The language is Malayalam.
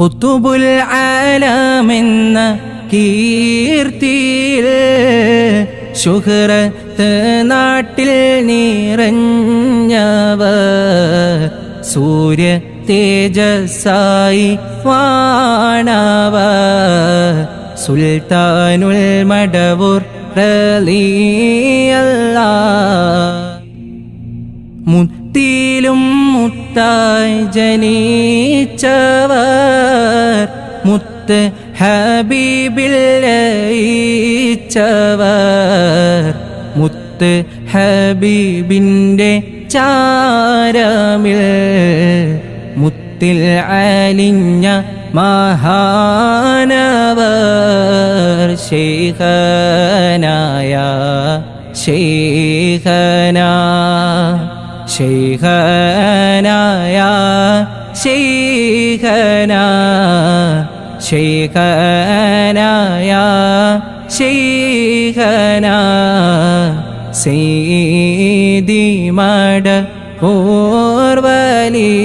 കുത്തുബുൽ ആലമെന്ന കീർത്തിയിൽ ശുഹ്രത്ത് നാട്ടിൽ നിറഞ്ഞവർ സൂര്യ തേജസായി വാണവ സുൽത്താനുൽ മടവൂർ റളിയല്ലാ മുത്തിലും മുത്തായി ജനിച്ചവർ മുത്ത് ഹബീബിൽ ലയിച്ചവർ മുത്ത് ഹബീബിന്റെ ചാരമിൽ മുത്തിൽ അലിഞ്ഞ മഹാനവർ ശേഖനായ ശൈഖന. ശൈഖനായ ശൈഖന ശൈഖനായ ശൈഖന. സീതി മട ഓർവലിയ